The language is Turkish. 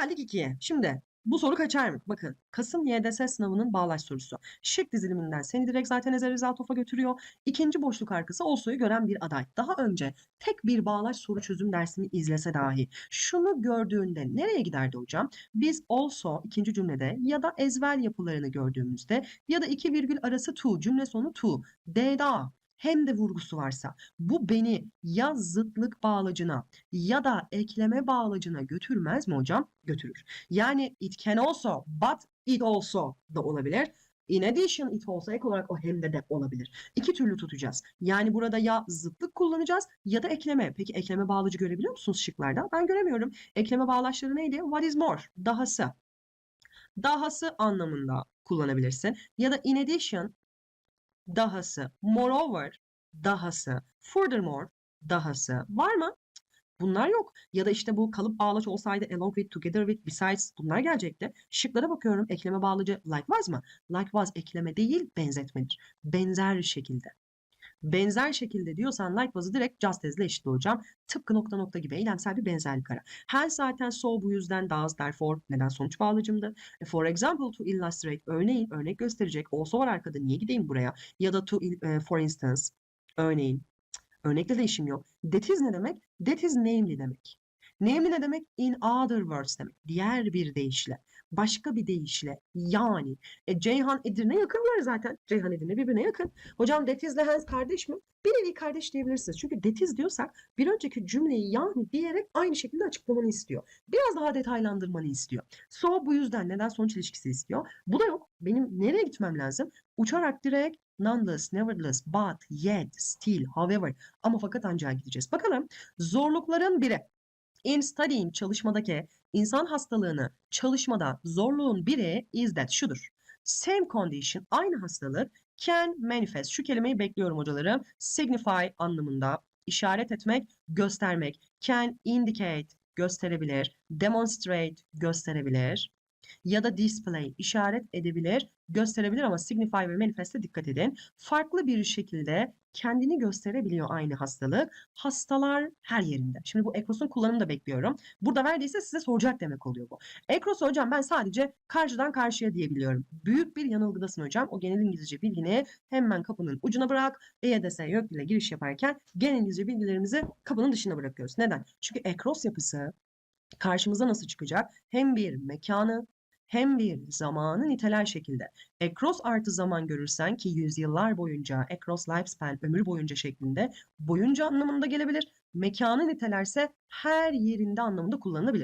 Geldik ikiye. Şimdi bu soru kaçar mı? Bakın Kasım YDS sınavının bağlaç sorusu. Şık diziliminden seni direkt zaten as a result of'a götürüyor. İkinci boşluk arkası olsoyu gören bir aday. Daha önce tek bir bağlaç soru çözüm dersini izlese dahi şunu gördüğünde nereye giderdi hocam? Biz also ikinci cümlede ya da well yapılarını gördüğümüzde ya da iki virgül arası to cümle sonu to D'da hem de vurgusu varsa bu beni ya zıtlık bağlacına ya da ekleme bağlacına götürmez mi hocam? Götürür. Yani it can also, but it also da olabilir. In addition it also ek olarak o hem de de olabilir. İki türlü tutacağız. Yani burada ya zıtlık kullanacağız ya da ekleme. Peki ekleme bağlacı görebiliyor musunuz şıklarda? Ben göremiyorum. Ekleme bağlaçları neydi? What is more? Dahası. Dahası anlamında kullanabilirsin. Ya da in addition dahası, moreover dahası, furthermore dahası var mı? Bunlar yok. Ya da işte bu kalıp bağlaç olsaydı along with, together with, besides bunlar gelecekti. Şıklara bakıyorum. Ekleme bağlacı likewise mı? Likewise ekleme değil benzetmedir. Benzer şekilde. Benzer şekilde diyorsan likewise'ı direkt just as'le eşitli hocam. Tıpkı nokta nokta gibi eylemsel bir benzerlik ara. Hence zaten so bu yüzden does therefore neden sonuç bağlacımdı. E, For example to illustrate örneğin örnek gösterecek. Also var arkada niye gideyim buraya? Ya da to e, for instance örneğin örnekle de işim yok. That is ne demek? That is namely demek. Namely ne demek? In other words demek. Diğer bir deyişle. Başka bir deyişle. Yani. E, Ceyhan Edirne yakınlar zaten. Ceyhan Edirne birbirine yakın. Hocam is ile kardeş mi? Bir nevi kardeş diyebilirsiniz. Çünkü is diyorsak bir önceki cümleyi yani diyerek aynı şekilde açıklamanı istiyor. Biraz daha detaylandırmanı istiyor. So bu yüzden neden sonuç ilişkisi istiyor. Bu da yok. Benim nereye gitmem lazım? Uçarak direkt nonetheless, nevertheless, but, yet, still, however ama fakat ancak gideceğiz. Bakalım zorlukların biri. In studying çalışmadaki insan hastalığını çalışmada zorluğun biri is that şudur. Same condition aynı hastalık can manifest. Şu kelimeyi bekliyorum hocalarım. Signify anlamında işaret etmek, göstermek. Can indicate gösterebilir. Demonstrate gösterebilir. Ya da display işaret edebilir, gösterebilir ama signify ve manifest'e dikkat edin. Farklı bir şekilde kendini gösterebiliyor aynı hastalık. Hastalar her yerinde. Şimdi bu Ekros'un kullanımını da bekliyorum. Burada verdiyse size soracak demek oluyor bu. Ekros hocam ben sadece karşıdan karşıya diyebiliyorum. Büyük bir yanılgıdasın hocam. O genel İngilizce bilgini hemen kapının ucuna bırak. EYDS YÖK ile giriş yaparken genel İngilizce bilgilerimizi kapının dışına bırakıyoruz. Neden? Çünkü Ekros yapısı karşımıza nasıl çıkacak? Hem bir mekanı hem bir zamanı niteler şekilde. Across artı zaman görürsen ki yüzyıllar boyunca across lifespan ömür boyunca şeklinde boyunca anlamında gelebilir. Mekanı nitelerse her yerinde anlamında kullanılabilir.